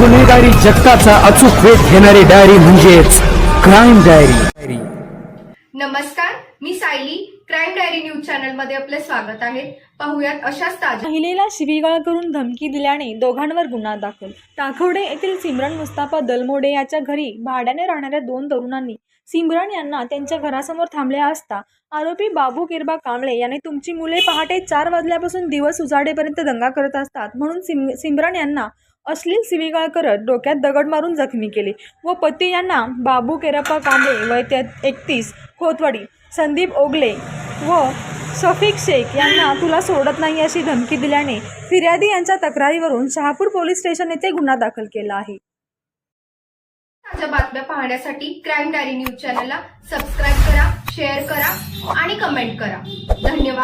गुन्हेगारी जगताचा अचूक वेध घेणारी डायरी म्हणजेच क्राईम डायरी नमस्कार मी सायली. क्राईम डायरी न्यूज चॅनलमध्ये आपले स्वागत आहे. पाहुयात अशाच ताज्या महिलेला शिवीगाळ करून धमकी दिल्याने दोघांवर गुन्हा दाखल. टाकवडे येथील सिमरन मुस्ताफा दलमोडे याच्या घरी भाड्याने राहणाऱ्या दोन तरुणांनी सिमरन यांना त्यांच्या घरासमोर थांबल्या असता आरोपी बाबू किरबा कांबळे याने तुमची मुले पहाटे चार वाजल्यापासून दिवस उजाडेपर्यंत दंगा करत असतात म्हणून सिम सिमरन यांना अश्लील शिवीगाळ करत डोक्यात दगड मारून जखमी केले व पती यांना बाबू केरप्पा कांबळे वय त्या एकतीस खोतवाडी संदीप ओगले व शफिक शेख यांना तुला सोडत नाही अशी धमकी दिल्याने फिर्यादी यांच्या तक्रारीवरून शहापूर पोलीस स्टेशन येथे गुन्हा दाखल केला आहे. ताज्या बातम्या पाहण्यासाठी क्राईम डायरी न्यूज चॅनलला सबस्क्राईब करा शेअर करा आणि कमेंट करा. धन्यवाद.